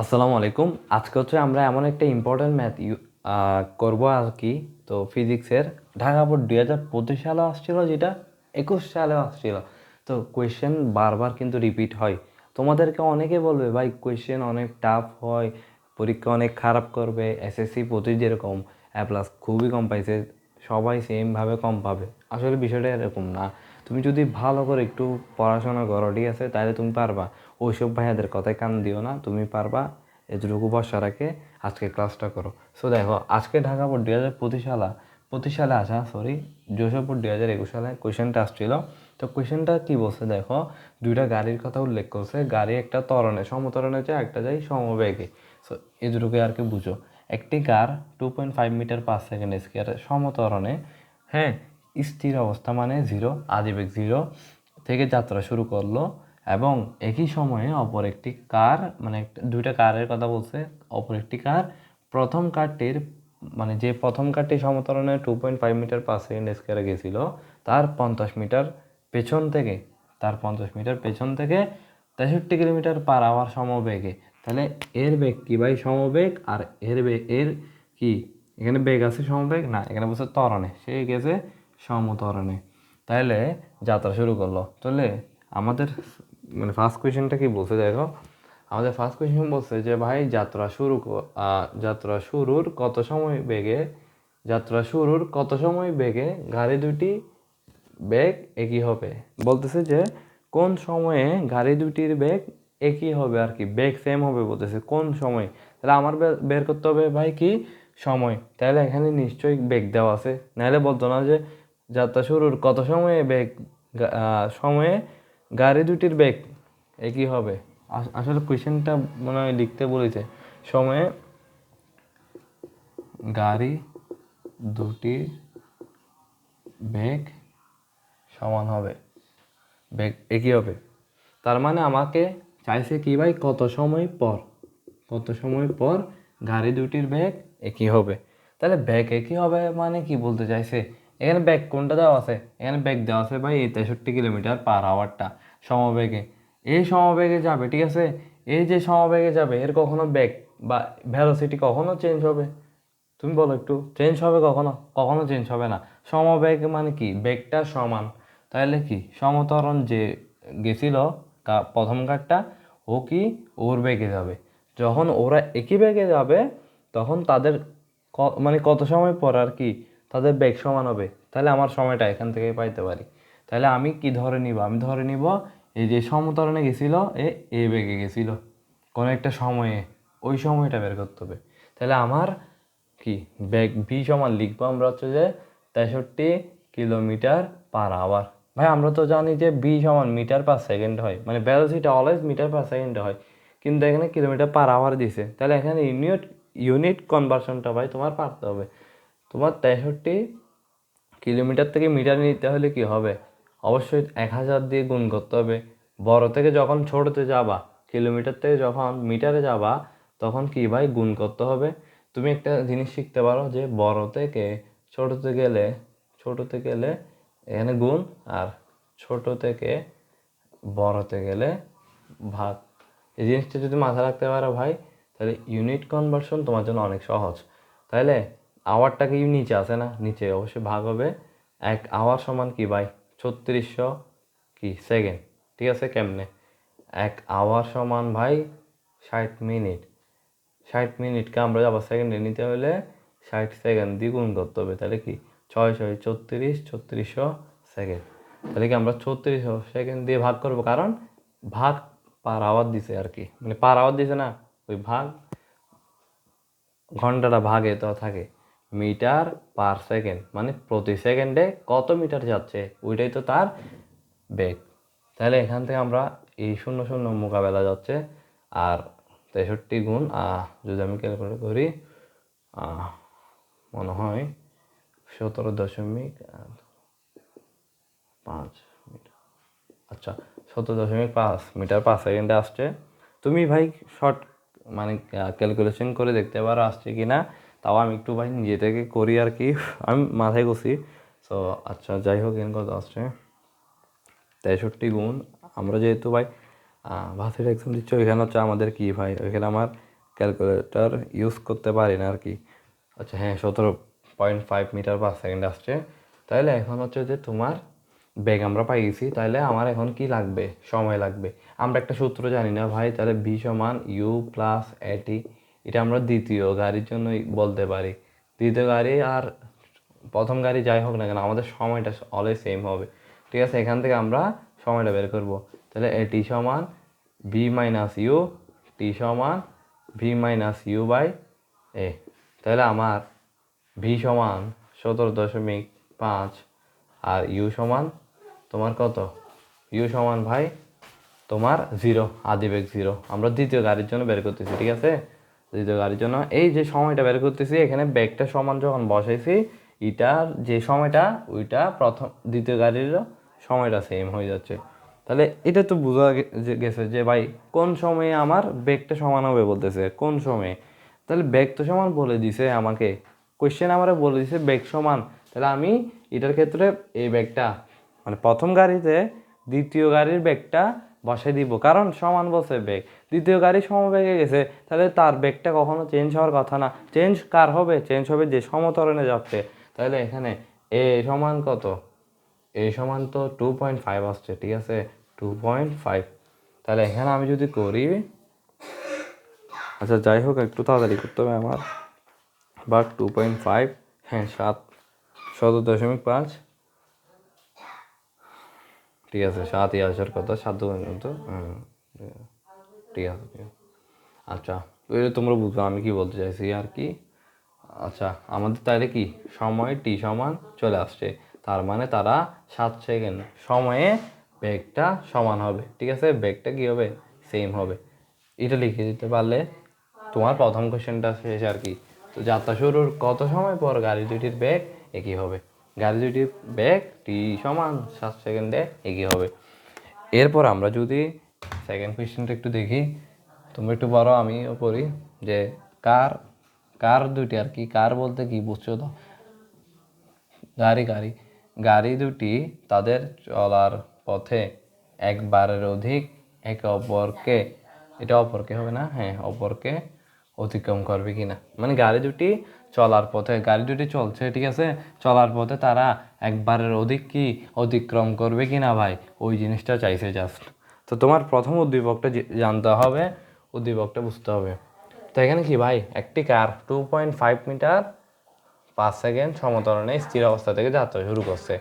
আসসালামু আলাইকুম। আজকে হচ্ছে আমরা এমন একটা ইম্পর্ট্যান্ট ম্যাথ করব আর কি। তো ফিজিক্সের ঢাকা বোর্ড দুই হাজার পঁচিশ সালে আসছিল যেটা? একুশ সালেও আসছিল। তো কোয়েশ্চেন বারবার কিন্তু রিপিট হয়। তোমাদেরকে অনেকে বলবে, ভাই কোয়েশ্চেন অনেক টাফ হয়, পরীক্ষা অনেক খারাপ করবে এসএসসি পঁচিশ যেরকম অ্যাপ্লাস খুবই কম পাইছে, সবাই সেমভাবে কম পাবে। আসলে বিষয়টা এরকম না। তুমি যদি ভালো করে একটু পড়াশোনা করো, ঠিক আছে? তাহলে তুমি পারবা। ওইসব ভাইয়াদের কথায় কান দিও না, তুমি পারবা এতটুকু বর্ষা রাখে আজকে ক্লাসটা করো। সো দেখো, আজকে ঢাকা বোর্ড দুই হাজার পঁচিশ সালে পঁচিশ সালে আসা সরি যশোরপুর দুই হাজার একুশ সালে কোয়েশ্চেনটা আসছিল তো কোয়েশ্চেনটা কী বলছে, দেখো, দুইটা গাড়ির কথা উল্লেখ করছে। গাড়ি একটা তরণে, সমতরণে যায় একটা যায় সমবেগে। সো এটুকুই আর কি বুঝো। একটি car two point five metre per second square সমতরণে হ্যাঁ? স্থির অবস্থা মানে জিরো আদিবেগ জিরো থেকে যাত্রা শুরু করল এবং একই সময়ে অপর একটি কার মানে দুইটা কারের কথা বলছে, অপর একটি কার, প্রথম কারটির মানে যে প্রথম কারটি সমতরণে two point five metre per second স্কোয়ারে গেছিল, তার পঞ্চাশ মিটার পেছন থেকে, তার পঞ্চাশ মিটার পেছন থেকে তেষট্টি কিলোমিটার পার আওয়ার সমবেগে। তাহলে এর বেগ কী ভাই? সমবেগ, আর এর বেগ এর কি? এখানে বেগ আছে সমবেগ? না, এখানে বলছে ত্বরণে। সে গেছে সমতরণে। তাহলে যাত্রা শুরু করল। তাহলে আমাদের মানে ফার্স্ট কোয়েশ্চেনটা কি বলছে দেখো? আমাদের ফার্স্ট কোয়েশ্চেন বলছে যে, ভাই, যাত্রা শুরু যাত্রা শুরুর কত সময় বেগে, যাত্রা শুরুর কত সময় বেগে গাড়ি দুটি বেগ একই হবে? বলতেছে যে, কোন সময়ে গাড়ি দুটির বেগ একই হবে আর কি? বেগ সেম হবে, বলতেছে। কোন সময়? তাহলে আমার বের করতে হবে, ভাই, কি সময়? তাহলে এখানে নিশ্চয়ই বেগ দেওয়া আছে। নাহলে বলতো না যে যাত্রা শুরুর কত সময়ে বেগ সময়ে গাড়ি দুটির বেগ? একই হবে? আসলে কোয়েশ্চেনটা মনে হয় লিখতে বলেছে। সময়ে গাড়ি দুটির বেগ সমান হবে। বেগ একই হবে? তার মানে আমাকে চাইছে কি ভাই? কত সময় পর? কত সময় পর গাড়ি দুটির বেগ একই হবে? তাহলে ব্যাগ একই হবে মানে কি বলতে চাইছে? এখানে ব্যাগ কোনটা দেওয়া আছে? এখানে ব্যাগ দেওয়া আছে ভাই তেষট্টি কিলোমিটার পার আওয়ারটা সমবেগে। এই সমবেগে যাবে, ঠিক আছে? এই যে সমবেগে যাবে, এর কখনো ব্যাগ বা ভ্যালোসিটি কখনো চেঞ্জ হবে? তুমি বলো একটু চেঞ্জ হবে কখনো? কখনো চেঞ্জ হবে না। সমবেগ মানে কি? বেগটা সমান। তাহলে কি? সমতরণ যে গেছিল প্রথম কারটা, ও কি? ওর বেগে যাবে। যখন ওরা একই বেগে যাবে, তখন তাদের মানে কত সময় পর আর কি তাদের বেগ সমান হবে। তাহলে আমার সময়টা এখান থেকে পাইতে পারি। তাহলে আমি কি ধরে নিব? আমি ধরে নিব এই যে সমতরণে গেছিল, এ এ বেগে গেছিল। কোনো একটা সময়ে, ওই সময়টা বের করতে হবে। তাহলে আমার কি? ব্যাগ ভি সমান লিখব আমরা হচ্ছে যে তেষট্টি কিলোমিটার পার আওয়ার ভাই, আমরা তো জানি যে বি সমান মিটার পার সেকেন্ড হয়। মানে velocity always metre per second হয়। কিন্তু এখানে কিলোমিটার পার আওয়ার দিছে। তাহলে এখানে ইউনিট ইউনিট কনভার্সনটা ভাই তোমার পারতে হবে। তোমার তেষট্টি কিলোমিটার থেকে মিটার নিতে হলে কি হবে? অবশ্যই এক হাজার দিয়ে গুণ করতে হবে। বড় থেকে যখন ছোটতে যাবা, কিলোমিটার থেকে যখন মিটারে যাবা, তখন কি ভাই গুণ করতে হবে? তুমি একটা জিনিস শিখতে পারো যে বড় থেকে ছোটতে গেলে ছোটতে গেলে এখানে গুণ আর ছোট থেকে বড়তে গেলে ভাগ। এই জিনিসটা যদি মাথায় রাখতে পারো ভাই, তাহলে ইউনিট কনভার্সন তোমার জন্য অনেক সহজ। তাহলে আওয়ারটা কি নিচে আছে না? নিচে অবশ্যই ভাগ হবে। এক আওয়ার সমান কি ভাই? ছত্রিশশো কি? সেকেন্ড ঠিক আছে, কেমনে? এক আওয়ার সমান ভাই ষাট মিনিট। ষাট মিনিটকে আমরা আবার সেকেন্ডে নিতে হলে ষাট সেকেন্ড দ্বিগুণ করতে হবে। তাহলে কি? ছয় ছয় ছত্রিশ, ছত্রিশশো সেকেন্ড তাহলে কি আমরা ছত্রিশশো সেকেন্ড দিয়ে ভাগ করব? কারণ ভাগ পার আওয়ার দিছে আর কি। মানে পার আওয়ার দিছে না, ওই ভাগ ঘন্টাটা ভাগে তো থাকে। মিটার পার সেকেন্ড মানে প্রতি সেকেন্ডে কত মিটার যাচ্ছে, ওইটাই তো তার বেগ। তাহলে এখান থেকে আমরা এই শূন্য শূন্য মোকাবেলা যাচ্ছে, আর তেষট্টি গুণ যদি আমি ক্যালকুলেট করি মনে হয় সতেরো দশমিক পাঁচ মিটার। আচ্ছা সতেরো দশমিক পাঁচ মিটার পাঁচ সেকেন্ডে আসছে। তুমি ভাই শর্ট মানে ক্যালকুলেশন করে দেখতে পারো আসছে কি না তাও আমি একটু ভাই নিজে থেকে করি আর কি। আমি মাথায় করছি সো আচ্ছা যাই হোক এন কত আসছে তেষট্টি গুণ। আমরা যেহেতু ভাই ভার্সিটি এক্সাম দিচ্ছ, ওইখানে হচ্ছে আমাদের কি ভাই? ওইখানে আমার ক্যালকুলেটর ইউজ করতে পারি না আর কি। আচ্ছা হ্যাঁ সতেরো point five metre per second আসছে। তাহলে এখন হচ্ছে যে তোমার বেগ আমরা পাই গেছি। তাহলে আমার এখন কি লাগবে? সময় লাগবে। আমরা একটা সূত্র জানি না ভাই। তাহলে ভি সমান ইউ প্লাস এটি এটা আমরা দ্বিতীয় গাড়ির জন্য বলতে পারি। দ্বিতীয় গাড়ি আর প্রথম গাড়ি যাই হোক না কেন, আমাদের সময়টা অলওয়েজ সেম হবে। ঠিক আছে, এখান থেকে আমরা সময়টা বের করব। তাহলে এটি সমান ভি মাইনাস ইউ টি সমান v minus u by a তাহলে আমার ভি সমান সতেরো দশমিক পাঁচ আর ইউ সমান তোমার কত? ইউ সমান ভাই তোমার জিরো আদিবেগ জিরো আমরা দ্বিতীয় গাড়ির জন্য বের করতেছি, ঠিক আছে? দ্বিতীয় গাড়ির জন্য এই যে সময়টা বের করতেছি, এখানে ব্যাগটা সমান যখন বসাইছি, এটার যে সময়টা, ওইটা প্রথম, দ্বিতীয় গাড়ির সময়টা সেম হয়ে যাচ্ছে। তাহলে এটা তো বোঝা গেছে যে ভাই, কোন সময়ে আমার ব্যাগটা সমান হবে বলতেছে, কোন সময়ে? তাহলে ব্যাগ তো সমান বলে দিছে আমাকে। কোয়েশ্চেন আমার বলে দিছে, ব্যাগ সমান। তাহলে আমি এটার ক্ষেত্রে এই ব্যাগটা মানে প্রথম গাড়িতে দ্বিতীয় গাড়ির ব্যাগটা বসাই দিব। কারণ সমান বসে বেগ। দ্বিতীয় গাড়ি সমবেগে গেছে, তাহলে তার বেগটা কখনো চেঞ্জ হওয়ার কথা না। চেঞ্জ কার হবে? চেঞ্জ হবে যে সমতরণে যাচ্ছে। তাহলে এখানে এ সমান কত? এ সমান তো টু পয়েন্ট ফাইভ আসছে, ঠিক আছে? টু পয়েন্ট ফাইভ তাহলে এখানে আমি যদি করি আচ্ছা যাই হোক, একটু তাড়াতাড়ি করতে হবে আমার। বা টু পয়েন্ট ফাইভ হ্যাঁ সাত। সতেরো দশমিক পাঁচ। ঠিক আছে সাতই আসার কথা, সাত দু তো ঠিক আছে ঠিক আছে। আচ্ছা তোমরা বুঝবে আমি কি বলতে চাইছি আর কি? আচ্ছা আমাদের তাহলে কি? সময়, টি সমান চলে আসছে। তার মানে তারা সাত সেকেন্ড সময়ে বেগটা সমান হবে। ঠিক আছে? বেগটা কি হবে? সেম হবে। এটা লিখে দিতে পারলে তোমার প্রথম কোয়েশ্চেনটা শেষ আর কি। তো যাত্রা শুরুর কত সময় পর গাড়ি দুটির বেগ একই হবে? দুটির বেগ টি সমান, সাত সেকেন্ডে এগিয়ে হবে। এরপর আমরা যদি সেকেন্ড কোয়েশ্চেনটা একটু দেখি তুমি একটু বড় আমিও পড়ি যে কার কার দুটি আর কি, কার বলতে কি বুঝছ তো? গাড়ি গাড়ি। গাড়ি দুটি তাদের চলার পথে একবারের অধিক একে অপরকে, এটা অপরকে হবে না? হ্যাঁ অপরকে অতিক্রম করবে কিনা? মানে গাড়ি দুটি চলার পথে, গাড়ি দুটি চলছে, ঠিক আছে? চলার পথে তারা একবারের অধিক কি অতিক্রম করবে কিনা ভাই? ওই জিনিসটা চাইছে জাস্ট তো তোমার প্রথম উদ্দীপকটা জানতে হবে, উদ্দীপকটা বুঝতে হবে। তো এখানে কি ভাই? একটি car two point five metre, পাঁচ সেকেন্ড সমতরণে স্থির অবস্থা থেকে যাত্রা শুরু করছে।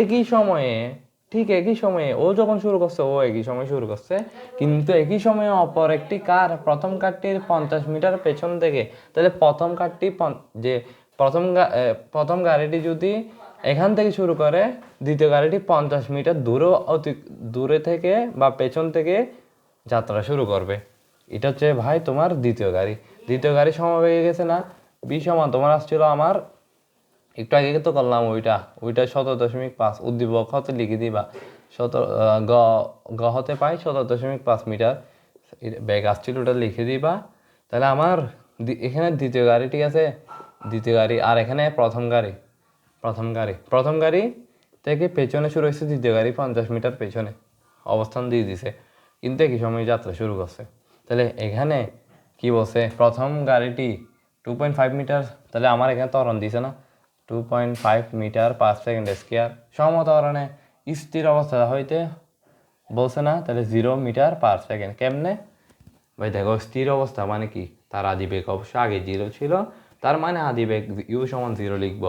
একই সময়ে ঠিক একই সময়ে ও যখন শুরু করছে, ও একই সময় শুরু করছে। কিন্তু একই সময়ে অপর একটি কার, প্রথম কারটির পঞ্চাশ মিটার পেছন থেকে। তাহলে প্রথম কারটি যে প্রথম প্রথম গাড়িটি যদি এখান থেকে শুরু করে, দ্বিতীয় গাড়িটি পঞ্চাশ মিটার দূরে অতি, দূরে থেকে বা পেছন থেকে যাত্রা শুরু করবে। এটা হচ্ছে ভাই তোমার দ্বিতীয় গাড়ি। দ্বিতীয় গাড়ি সমবেগে গেছে না বি সমান তোমার আসছিল আমার একটু আগে তো করলাম ওইটা ওইটা সতেরো দশমিক পাঁচ উদ্দীপক হতে লিখে দিবা। সতেরো গ হতে পাই সতেরো দশমিক পাঁচ মিটার। ব্যাগ আসছিল ওটা লিখে দিবা। তাহলে আমার এখানে দ্বিতীয় গাড়ি ঠিক আছে? দ্বিতীয় গাড়ি, আর এখানে প্রথম গাড়ি প্রথম গাড়ি প্রথম গাড়ি থেকে পেছনে শুরু হয়েছে দ্বিতীয় গাড়ি পঞ্চাশ মিটার পেছনে। অবস্থান দিয়ে দিছে। কিন্তু একই সময় যাত্রা শুরু করছে। তাহলে এখানে কি বলছে? প্রথম গাড়িটি টু পয়েন্ট ফাইভ মিটার, তাহলে আমার এখানে ত্বরণ দিছে না। Two point five metre per second square সমতরণে স্থির অবস্থা হইতে বলছে না, তাহলে জিরো মিটার পার সেকেন্ড কেমনে? ভাই দেখো, স্থির অবস্থা মানে কি? তার আদিবেগ অবশ্য আগে জিরো ছিল, তার মানে আদিবেগ ইউ সমান জিরো লিখব।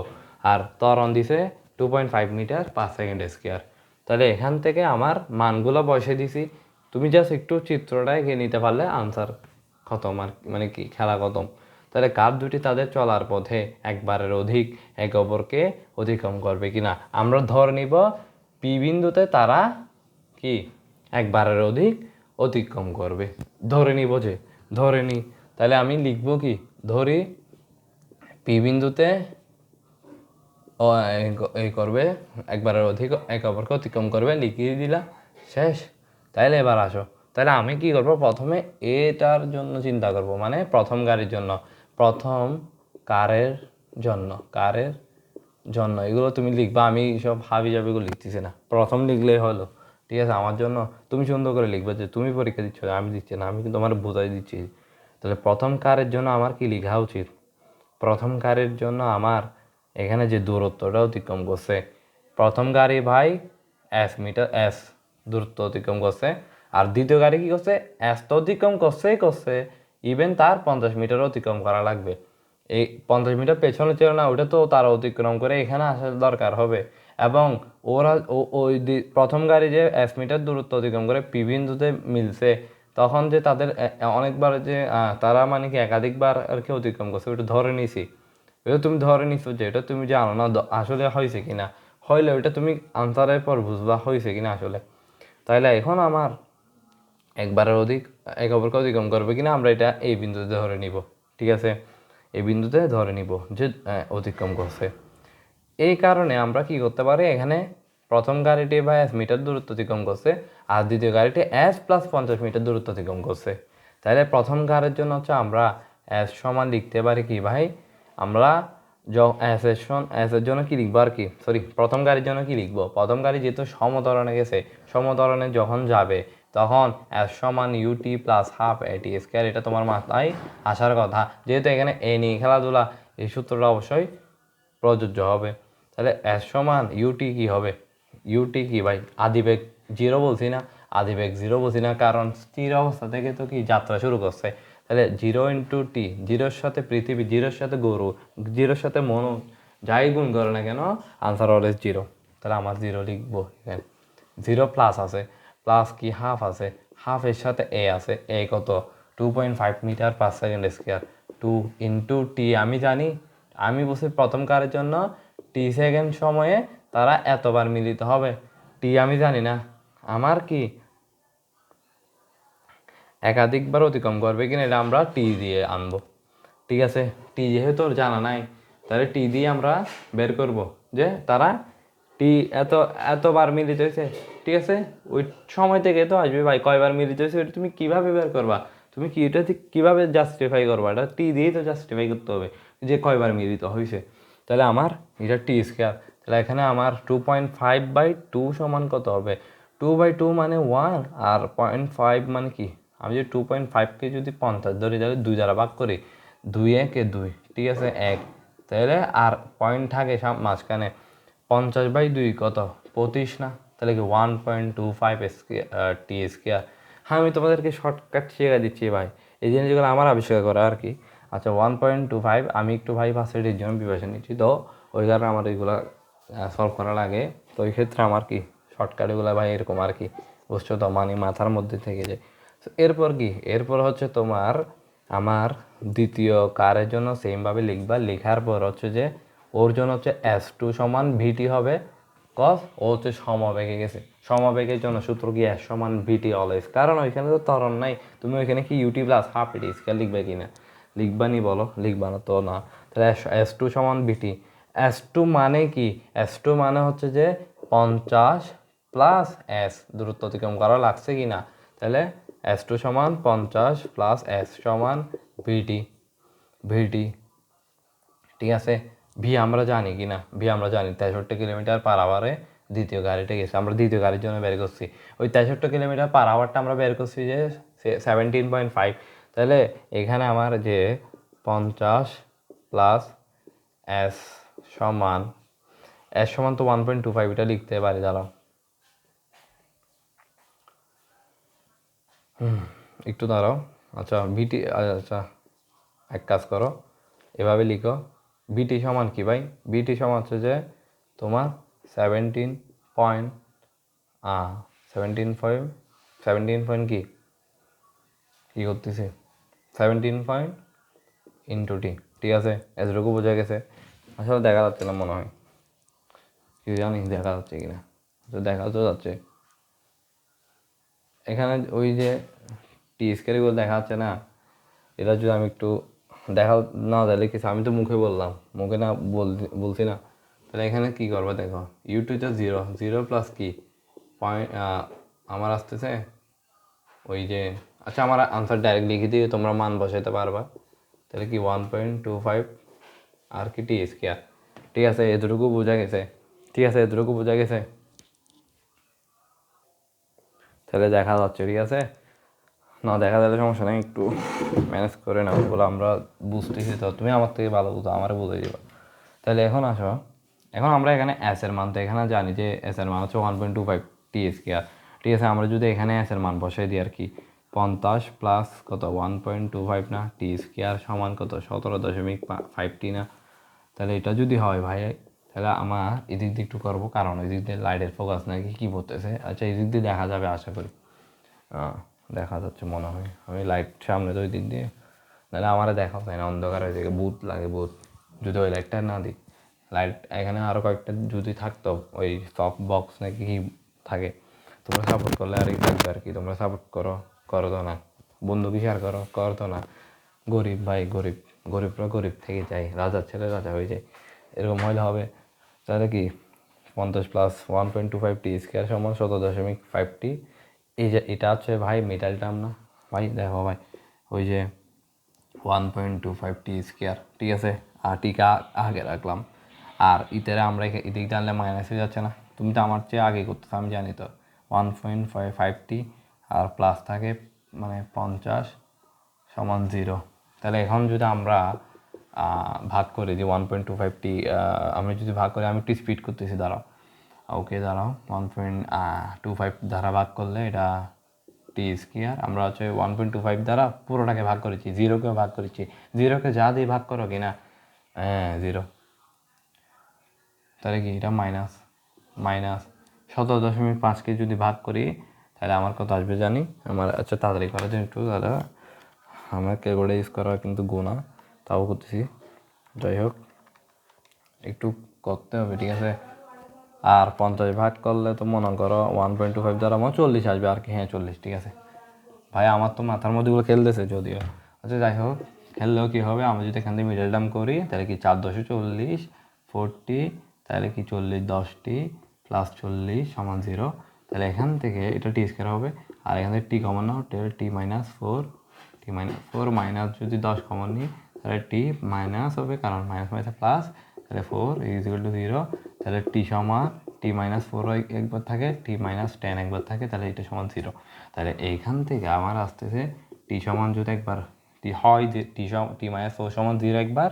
আর ত্বরণ দিছে two point five metre per second square তাহলে এখান থেকে আমার মানগুলো বসে দিছি। তুমি জাস্ট একটু চিত্রটা এঁকে নিতে পারলে আনসার খতম আর মানে কি, খেলা খতম। তাহলে কার দুটি তাদের চলার পথে একবারের অধিক একে অপরকে অতিক্রম করবে কিনা? আমরা ধরে নিব পি বিন্দুতে তারা কি? একবারের অধিক অতিক্রম করবে। ধরে নিব যে, ধরে নি। তাহলে আমি লিখব কি? ধরি পি বিন্দুতে ও এই করবে, একবারের অধিক এক অপরকে অতিক্রম করবে, লিখিয়ে দিলা। শেষ। তাইলে এবার আসো। তাহলে আমি কি করব? প্রথমে এটার জন্য চিন্তা করব মানে প্রথম গাড়ির জন্য। প্রথম কারের জন্য কারের জন্য। এগুলো তুমি লিখবা, আমি সব হাবি জাবিগুলো লিখতেছি না। প্রথম লিখলেই হলো, ঠিক আছে? আমার জন্য তুমি সুন্দর করে লিখবে যে তুমি পরীক্ষা দিচ্ছ, আমি দিচ্ছি না, আমি কিন্তু আমার বোঝাই দিচ্ছি। তাহলে প্রথম কারের জন্য আমার কি লেখা উচিত? প্রথম কারের জন্য আমার এখানে যে দূরত্বটা অতিক্রম করছে, প্রথম গাড়ি ভাই এস মিটার এস দূরত্ব অতিক্রম করছে, আর দ্বিতীয় গাড়ি কি করছে? এস তো অতিক্রম করছেই করছে। ইভেন তার পঞ্চাশ মিটার অতিক্রম করা লাগবে। এই পঞ্চাশ মিটার পেছনে ছিল না, ওটা তো তারা অতিক্রম করে এখানে আসার দরকার হবে। এবং ওরা ওই প্রথম গাড়ি যে এক মিটার দূরত্ব অতিক্রম করে পি বিন্দুতে মিলছে, তখন যে তাদের অনেকবার যে তারা মানে কি একাধিকবার আর কি অতিক্রম করছে, ওটা ধরে নিছি। এটা তুমি ধরে নিছো যে এটা তুমি জানো না আসলে হয়েছে কিনা? হইলে ওইটা তুমি আনসারের পর বুঝবা হয়েছে কি না আসলে। তাইলে এখন আমার একবারের অধিক, এক অপরকে অতিক্রম করবে কিনা আমরা এটা এই বিন্দুতে ধরে নিব, ঠিক আছে? এই বিন্দুতে ধরে নিব যে অতিক্রম করছে। এই কারণে আমরা কি করতে পারি? এখানে প্রথম গাড়িটি বা এস মিটার দূরত্ব অতিক্রম করছে, আর দ্বিতীয় গাড়িটি এস প্লাস পঞ্চাশ মিটার দূরত্ব অতিক্রম করছে। তাহলে প্রথম গাড়ির জন্য হচ্ছে আমরা এস সমান লিখতে পারি কি ভাই? আমরা য এস এর এস এর জন্য কি লিখব আর কি? সরি প্রথম গাড়ির জন্য কি লিখব? প্রথম গাড়ি যেহেতু সমতরণে গেছে, সমতরণে যখন যাবে তখন এস সমান u t plus half a t square এটা তোমার মাথায় আসার কথা। যেহেতু এখানে এ নিয়ে খেলাধুলা, এই সূত্রটা অবশ্যই প্রযোজ্য হবে। তাহলে এস সমান ইউটি কী হবে? ইউটি কি ভাই? আদিবেগ জিরো বলছি না? আদিবেগ জিরো বলছি না, কারণ স্থির অবস্থা থেকে তো কি যাত্রা শুরু করছে? তাহলে জিরো ইন্টু টি জিরোর সাথে পৃথিবী জিরোর সাথে গরু জিরোর সাথে মনু, যাই গুণ করে না কেন আনসার অলওয়েজ জিরো তাহলে আমার জিরো লিখব জিরো প্লাস আছে। প্লাস কি হাফ আছে? হাফ এর সাথে এ আছে। এ কত? Two point five metre per second square two into t আমি জানি, আমি বলছি প্রথম কারের জন্য টি সেকেন্ড সময়ে তারা এতবার মিলিত হবে। টি আমি জানি না। আমার কি একাধিকবার অতিক্রম করবে কিনা এটা আমরা টি দিয়ে আনব। ঠিক আছে? টি যেহেতু জানা নাই, তাহলে টি দিয়ে আমরা বের করব যে তারা টি, এত, এতবার মিলিত হয়েছে? ঠিক আছে? ওই সময় থেকে তো আসবে ভাই, কয়বার মিলিত হয়েছে ওটা তুমি কীভাবে বের করবা? তুমি কি এটা কীভাবে জাস্টিফাই করবা? এটা টি দিয়েই তো জাস্টিফাই করতে হবে যে কয়বার মিলিত হয়েছে। তাহলে আমার, এটা টি স্কোয়ার তাহলে এখানে আমার two point five by two সমান কত হবে? টু বাই টু মানে ওয়ান আর পয়েন্ট ফাইভ মানে কি? আমি যদি টু পয়েন্ট ফাইভকে যদি পঞ্চাশ ধরি, তাহলে দুই দ্বারা ভাগ করি। দুই একে দুই, ঠিক আছে? এক। তাহলে আর পয়েন্ট থাকে সব মাঝখানে। পঞ্চাশ বাই দুই কত? পঁচিশ না? তাহলে কি one point two five t square হ্যাঁ আমি তোমাদেরকে শর্টকাট শিখে দিচ্ছি ভাই। এই জিনিসগুলো আমার আবিষ্কার করা আর কি। আচ্ছা ওয়ান পয়েন্ট টু ফাইভ আমি একটু ভাই পার্সেন্টের জন্য প্রিপারেশন নিচ্ছি। তো ওই কারণে আমার এইগুলো সলভ করা লাগে। তো ওই ক্ষেত্রে আমার কি শর্টকাট এগুলো ভাই এরকম আর কি, বুঝছ তো? মানে মাথার মধ্যে থেকে যায়। এরপর কি? এরপর হচ্ছে তোমার, আমার দ্বিতীয় কারের জন্য সেমভাবে লিখবা। লেখার পর হচ্ছে যে ওর জন্য হচ্ছে এস টু সমান ভিটি হবে কস ও হচ্ছে সমবেগে গেছে। সমবেগের জন্য সূত্র কি এস সমান ভিটি অলওয়েজ কারণ ওইখানে তো তরণ নাই। তুমি ওইখানে কি u t plus half a t scale লিখবে কি না লিখবা নি বলো, লিখবা না তো না। তাহলে এস টু সমান ভিটি এস টু মানে কি? এস টু মানে হচ্ছে যে পঞ্চাশ প্লাস এস দূরত্ব অতিক্রম করা লাগছে কি না তাহলে এস টু সমান পঞ্চাশ প্লাস এস সমান ভিটি ভিটি ঠিক আছে? ভি আমরা জানি কি না ভি আমরা জানি তেষট্টি কিলোমিটার পার আওয়ারে দ্বিতীয় গাড়িটা গেছে আমরা দ্বিতীয় গাড়ির জন্য বের করছি ওই তেষট্টি কিলোমিটার পার আওয়ারটা আমরা বের করছি যে সেভেন্টিন পয়েন্ট ফাইভ তাহলে এখানে আমার যে পঞ্চাশ প্লাস এস সমান এস সমান তো ওয়ান পয়েন্ট টু ফাইভ এটা লিখতে পারি দাঁড়াও হুম, একটু দাঁড়াও। আচ্ছা বিটি আচ্ছা এক কাজ করো। এভাবে লিখো। বিটি সমান কি ভাই? বিটি সমান হচ্ছে যে তোমার seventeen point seventeen point seventeen point কি? কী করতেছে? সেভেন্টিন পয়েন্ট ইন্টু টি ঠিক আছে? এতটুকু বোঝা গেছে। আসলে দেখা যাচ্ছে না মনে হয়। কি জানি দেখা যাচ্ছে কিনা। তো দেখা তো যাচ্ছে। এখানে ওই যে টি স্কেলগুলো দেখা যাচ্ছে না। এটা যদি আমি একটু দেখা না যায় লিখেছি আমি তো মুখে বললাম। মুখে না বল- বলছি না। তাহলে এখানে কি করব দেখো? ইউটিউবটা জিরো জিরো প্লাস কি? পয়েন্ট আমার আসতেছে ওই যে আচ্ছা আমার আনসার ডাইরেক্ট লিখে দিয়ে তোমরা মান বসাইতে পারবা। তাহলে কি ওয়ান পয়েন্ট টু ফাইভ আর কি টি স্কোয়ার ঠিক আছে, এতটুকু বোঝা গেছে। ঠিক আছে, এতটুকু বোঝা গেছে। তাহলে দেখা যাচ্ছে, ঠিক আছে? না, দেখা যাবে সমস্যা নেই, একটু ম্যানেজ করে নাও, বলে আমরা বুঝতেছি তো। তুমি আমার থেকে ভালো বুঝো, আমারে বুঝে দিবা। তাহলে এখন আসো। এখন আমরা এখানে এস এর মান, তো এখানে জানি যে এস এর মান হচ্ছে one point two five TS কে আর আছে আমরা যদি এখানে এস এর মান বসাই দিই, আর কি, পঞ্চাশ প্লাস কত? ওয়ান পয়েন্ট টু ফাইভ না? টি আর সমান কত? সতেরো দশমিক ফাইভ টি না? তাহলে এটা যদি হয় ভাই, তাহলে আমার এদিক দিয়ে একটু করব। কারণ এদিক দিয়ে লাইটের ফোকাস নাকি কী পড়তেছে আচ্ছা এদিক দিয়ে দেখা যাবে, আশা করি। দেখা যাচ্ছে মনে হয়। আমি লাইট সামনে তো ওই দিক দিয়ে। নাহলে আমার দেখা যায় না? অন্ধকার হয়ে যায় বুথ লাগে বুথ যদি ওই লাইটটা না দিই। লাইট এখানে আরও কয়েকটা যদি থাকতো, ওই সফট বক্স নাকি কি থাকে, তোমরা সাপোর্ট করলে আর কি থাকবে আর কি। তোমরা সাপোর্ট করো করো তো না। বন্ধুকে শেয়ার করো করো তো না। গরিব ভাই, গরিব, গরিবরা গরিব থেকে যায়, রাজার ছেলে রাজা হয়ে যায়। এরকম হলে হবে। তাহলে কি? পঞ্চাশ plus one point two five t square সমান শত দশমিক ফাইভ টি এই যে এটা হচ্ছে ভাই মেটাল টার্ম না? ভাই, দেখো ভাই, ওই যে one point two five t square ঠিক আছে? আর টিকা আগে রাখলাম। আর ইতারে আমরা এদিক জানলে মাইনাসে যাচ্ছে না। তুমি তো আমার চেয়ে আগে করতে আমি জানি তো। One point five five t আর প্লাস থাকে মানে পঞ্চাশ সমান জিরো তাহলে এখন যদি আমরা ভাগ করি যে one point two five t আমি যদি ভাগ করি, আমি একটু স্পিড করতেছি, দাঁড়াও। ওকে দাঁড়াও ওয়ান পয়েন্ট টু ফাইভ দ্বারা ভাগ করলে এটা টি স্কোয়ার আমরা হচ্ছে ওয়ান পয়েন্ট টু ফাইভ দ্বারা পুরোটাকে ভাগ করেছি জিরোকেও ভাগ করেছি। জিরোকে যা দিয়ে ভাগ করো কি না হ্যাঁ জিরো তাহলে কি এটা মাইনাস মাইনাস সতেরো দশমিক পাঁচকে যদি ভাগ করি, তাহলে আমার কত আসবে জানি? আমার আচ্ছা তাড়াতাড়ি করার জন্য একটু দাদা আমার ক্যালকুলেটার ইউজ করা কিন্তু গোনা তাও করতেছি। যাই হোক, একটু করতে হবে, ঠিক আছে? আর পঞ্চাশ ভাগ করলে তো মনে করো ওয়ান পয়েন্ট টু ফাইভ দ্বারা আমার চল্লিশ আসবে, আর কি? হ্যাঁ চল্লিশ, ঠিক আছে। ভাই, আমার তো মাথার মধ্যে গুলো খেলতেছে যদিও। আচ্ছা যাই হোক, খেললেও কী হবে? আমি যদি এখান থেকে মিডল টার্ম করি, তাহলে কি চার দশে চল্লিশ ফোরটি তাহলে কি চল্লিশ দশটি প্লাস চল্লিশ সমান জিরো তাহলে এখান থেকে এটা টি স্কোয়ার হবে, আর এখান থেকে টি কমন তাহলে t minus four t minus four minus যদি দশ কমন নিই, তাহলে টি মাইনাস হবে, কারণ মাইনাস মাইনাস প্লাস তাহলে four is equal to zero তাহলে টি সমান টি মাইনাস ফোর একবার থাকে টি মাইনাস টেন একবার থাকে, তাহলে এটা সমান জিরো তাহলে এইখান থেকে আমার আসতেছে টি সমান যদি একবার টি হয় যে টি সম টি মাইনাস ফোর সমান জিরো একবার,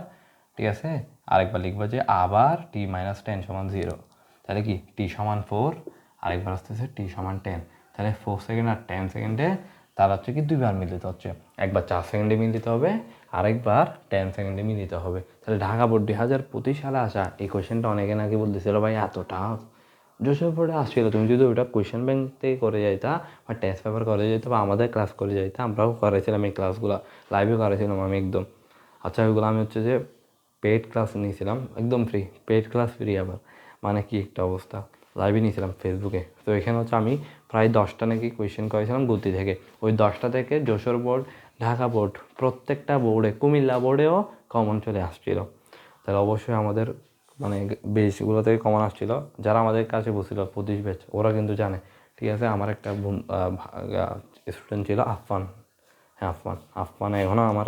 ঠিক আছে? আরেকবার লিখব যে আবার টি মাইনাস টেন সমান জিরো তাহলে কি? টি সমান ফোর আরেকবার আসতেছে টি সমান টেন তাহলে ফোর সেকেন্ড আর টেন সেকেন্ডে তার হচ্ছে কি দুইবার মিলিত হচ্ছে। একবার চার সেকেন্ডে মিলিত হবে, আরেকবার টেন সেকেন্ডে মিলিত হবে। তাহলে ঢাকা বোর্ড দুই হাজার পঁচিশ সালে আসা এই কোয়েশ্চেনটা অনেকে নাকি বলতেছিল, ভাই, এত টাফ যশোর বোর্ডে আসছিল। তুমি যদি ওটা কোয়েশ্চেন ব্যাংক থেকে করে যাইতা বা টেস্ট পেপার করে যাইতা বা আমাদের ক্লাস করে যাইতা, আমরাও করেছিলাম এই ক্লাসগুলো লাইভে করেছিলাম আমি একদম। আচ্ছা ওইগুলো আমি হচ্ছে যে পেড ক্লাস নিয়েছিলাম, একদম ফ্রি পেড ক্লাস ফ্রি আবার। মানে কি একটা অবস্থা। লাইভে নিয়েছিলাম ফেসবুকে তো এখানে হচ্ছে আমি প্রায় দশটা নাকি কোয়েশ্চেন করেছিলাম গতি থেকে। ওই দশটা থেকে যশোর বোর্ড ঢাকা বোর্ড প্রত্যেকটা বোর্ডে কুমিল্লা বোর্ডেও কমন চলে আসছিল। তাহলে অবশ্যই আমাদের মানে বেশগুলো থেকে কমন আসছিল। যারা আমাদের কাছে বসছিল পঁচিশ ব্যাচ, ওরা কিন্তু জানে। ঠিক আছে, আমার একটা স্টুডেন্ট ছিল আফফান। হ্যাঁ আফফান। আফফান এখনও আমার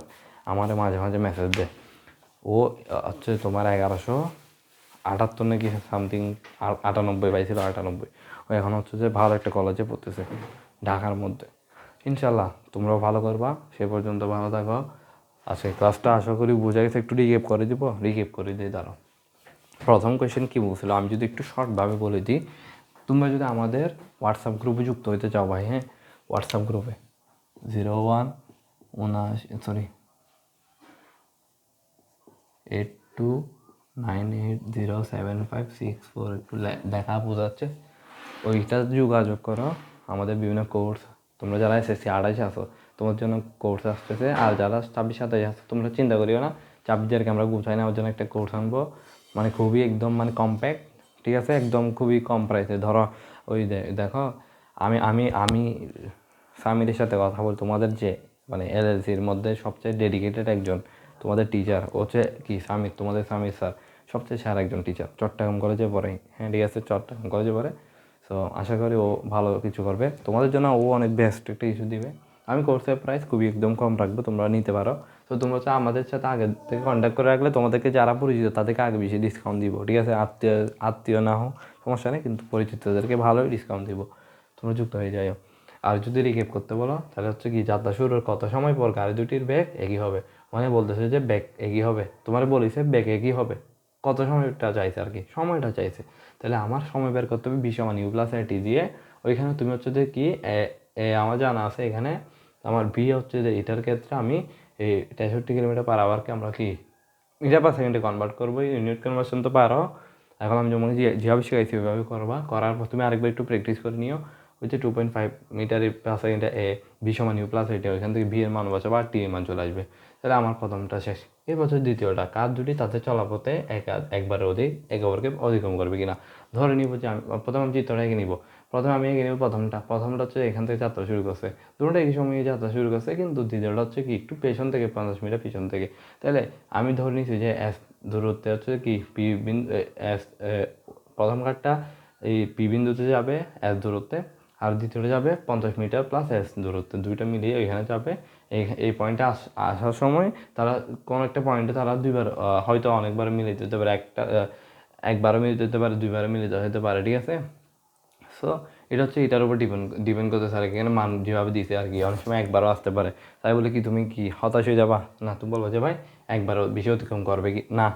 আমার মাঝে মাঝে মেসেজ দেয়। ও, হচ্ছে তোমার এগারোশো আটাত্তর নাকি সামথিং আটানব্বই পাইছিল, আটানব্বই। ও এখন হচ্ছে যে ভালো একটা কলেজে পড়তেছে, ঢাকার মধ্যে। ইনশাল্লাহ তোমরাও ভালো করবা, সে পর্যন্ত ভালো থাকো। আজকে ক্লাসটা আশা করি বোঝা গেছে, একটু রিকেপ করে দিব রিকেপ করে দিয়ে দাঁড়াও। প্রথম কোয়েশ্চেন কী বলছিল? আমি যদি একটু শর্টভাবে বলে দিই, তোমরা যদি আমাদের হোয়াটসঅ্যাপ গ্রুপে যুক্ত হইতে চাও ভাই হ্যাঁ? হোয়াটসঅ্যাপ গ্রুপে জিরো ওয়ান উনআশি sorry eight two nine eight zero seven five six four একটু দেখা বোঝাচ্ছে। ওইটা যোগাযোগ করো। আমাদের বিভিন্ন কোর্স তোমরা যারা এসএসসি আড়াইশে আসো তোমার জন্য কোর্স আসতেছে। আর যারা ছাব্বিশ সাতাইশ আসো তোমরা চিন্তা করিও না হাজারকে আমরা গুছাই নেওয়ার জন্য একটা কোর্স আনব। মানে খুবই একদম মানে কম্প্যাক্ট ঠিক আছে? একদম খুবই কম প্রাইসে ধরো, ওই দেখো, আমি আমি আমি সামিরের সাথে কথা বল, তোমাদের যে মানে এলএলসির মধ্যে সবচেয়ে ডেডিকেটেড একজন, তোমাদের টিচার হচ্ছে কি সামির তোমাদের স্বামীর স্যার সবচেয়ে সেরা একজন টিচার চট্টগ্রাম কলেজে পড়ে। হ্যাঁ ঠিক আছে? চট্টগ্রাম কলেজে পড়ে। সো আশা করি ও ভালো কিছু করবে। তোমাদের জন্য ও অনেক বেস্ট একটা ইস্যু দিবে। আমি কোর্সের প্রাইস খুবই একদম কম রাখব, তোমরা নিতে পারো। তো তোমরা হচ্ছে আমাদের সাথে আগে থেকে কন্ট্যাক্ট করে রাখলে তোমাদেরকে যারা পরিচিত তাদেরকে আগে বেশি ডিসকাউন্ট দিব, ঠিক আছে? আত্মীয় আত্মীয় না হোক, সমস্যা নেই, কিন্তু পরিচিতদেরকে ভালোই ডিসকাউন্ট দিব। তোমরা যুক্ত হয়ে যাও আর যদি রিকেপ করতে বলো, তাহলে হচ্ছে কি, যাত্রা শুরুর কত সময় পর গাড়ি দুটির ব্যাগ একই হবে? মানে বলতেছে যে ব্যাগ একই হবে। তোমার বলেছে ব্যাগ একই হবে। কত সময়টা চাইছে আর কি? সময়টা চাইছে। তাহলে আমার সময় বের করতে হবে বি সমান ইউ প্লাস টি দিয়ে। ওইখানে তুমি হচ্ছে যে কি আমার জানা আছে এখানে, আমার বি হচ্ছে যে এটার ক্ষেত্রে আমি এই তেষট্টি কিলোমিটার পার আওয়ারকে আমরা কি, মিটার পার সেকেন্ডে কনভার্ট করব ইউনিট কনভার্সন তো পারো। এখন আমি যেমন যেভাবে শিখাইছি ওইভাবে করবা, করার পর তুমি আরেকবার একটু প্র্যাকটিস করে নিও। ওই যে two point five metre per সেকেন্ডে এ বি সমান ইউ প্লাস এটা ওইখান থেকে বি এর মান বসাবো আর টি এর মান চলে আসবে। তাহলে আমার প্রথমটা শেষ। এই বছর দ্বিতীয়টা কাজ দুটি তাতে চলাপথে এক একবারে অধিক, এক ওভারকে অতিক্রম করবে কিনা? ধরে নিব যে আমি, প্রথম আমি চিত্রটা এঁকে নিব। প্রথমে আমি এঁকে নিব প্রথমটা। প্রথমটা হচ্ছে এখান থেকে যাত্রা শুরু করছে। দুটোটা একই সময় যাত্রা শুরু করছে, কিন্তু দ্বিতীয়টা হচ্ছে কি, একটু পেছন থেকে, পঞ্চাশ মিটার পিছন থেকে। তাহলে আমি ধরে নিছি যে এস দূরত্বে হচ্ছে কি, পি বিন্দু এস প্রথম কাঠটা এই পি বিন্দুতে যাবে এস দূরত্বে, আর দ্বিতীয়টা যাবে পঞ্চাশ মিটার প্লাস এস দূরত্বে। দুইটা মিলিয়ে এখানে যাবে এই এই পয়েন্টে আসার সময় তারা কোনো একটা পয়েন্টে তারা দুইবার হয়তো অনেকবার মিলিত হতে পারে, একটা একবারও মিলিত হতে পারে, দুইবারও মিলিত হতে পারে, ঠিক আছে? সো এটা হচ্ছে এটার উপর ডিপেন্ড ডিপেন্ড করতে স্যার এখানে মান যেভাবে দিছে আর কি, অনেক সময় একবারও আসতে পারে। তাই বলে কি, তুমি কি হতাশ হয়ে যাবা? না তুমি বলব যে, ভাই, একবারও বেশি অতিক্রম করবে কি? না।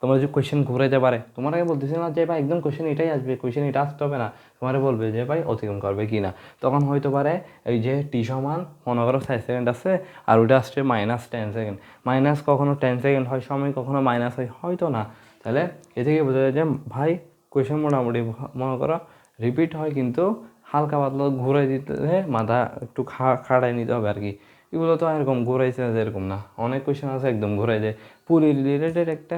তোমার যে কোয়েশ্চেন ঘুরে যেতে পারে, তোমার আগে বলতেছে না যে, ভাই, একদম কোয়েশ্চেন এটাই আসবে কোয়েশ্চেন এটা আসতে হবে না। তোমার বলবে যে, ভাই, অতিক্রম করবে কি না? তখন হয়তো পারে এই যে টি সমান মনে করো ফাইভ সেকেন্ড আছে আর ওটা আসছে মাইনাস টেন সেকেন্ড মাইনাস কখনো টেন সেকেন্ড হয়, সময় কখনো মাইনাস হয়, হয়তো না। তাহলে এ থেকে বোঝা যায় যে, ভাই কোয়েশ্চেন মোটামুটি মনে করো রিপিট হয়, কিন্তু হালকা পাতলা ঘুরে দিতে মাথা একটু খা খাড়াই নিতে হবে আর কি। এগুলো তো এরকম ঘুরাইছে না এরকম না। অনেক কোয়েশ্চেন আছে, একদম ঘুরাই যায় পুরী রিলেটেড একটা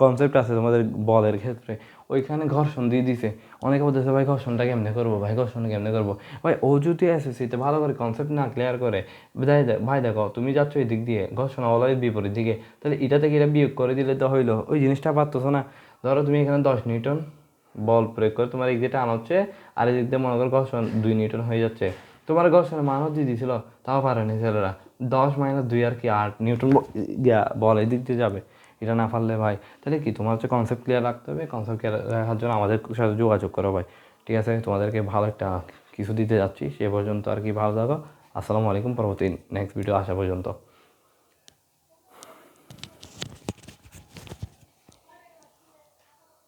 কনসেপ্ট আছে তোমাদের বলের ক্ষেত্রে। ওইখানে ঘর্ষণ দিয়ে দিছে। অনেকে বলতেছে, ভাই, ঘর্ষণটা কেমনে করব? ভাই, ঘর্ষণ কেমনে করব? ভাই, ও যদি এসএসসিতে ভালো করে কনসেপ্ট না ক্লিয়ার করে, ভাই দেখো, তুমি যাচ্ছ এই দিক দিয়ে, ঘর্ষণ অলয়ের বিপরীত দিকে, তাহলে এটা থেকে এটা বিয়োগ করে দিলে তো হইল। ওই জিনিসটা পারতেছো না। ধরো তুমি এখানে দশ নিউটন বল প্রয়োগ করে তোমার এই দিকে টান হচ্ছে, আর এই দিক দিয়ে মনে করো ঘর্ষণ দুই নিউটন হয়ে যাচ্ছে। তোমার ঘর্ষণের মানও দিয়ে দিছিল, তাও পারেনি ছেলেরা। দশ মাইনাস দুই আর কি আট নিউটন বল এই দিক দিয়ে যাবে। এটা না পারলে ভাই, তাহলে কি তোমার হচ্ছে কনসেপ্ট ক্লিয়ার রাখতে হবে? কনসেপ্ট ক্লিয়ার রাখার জন্য আমাদের সাথে যোগাযোগ করো ভাই। ঠিক আছে? তোমাদেরকে ভালো একটা কিছু দিতে যাচ্ছি, সে পর্যন্ত আর কি ভালো থাকো। আসসালামু আলাইকুম, পরবর্তী নেক্সট ভিডিও আসা পর্যন্ত।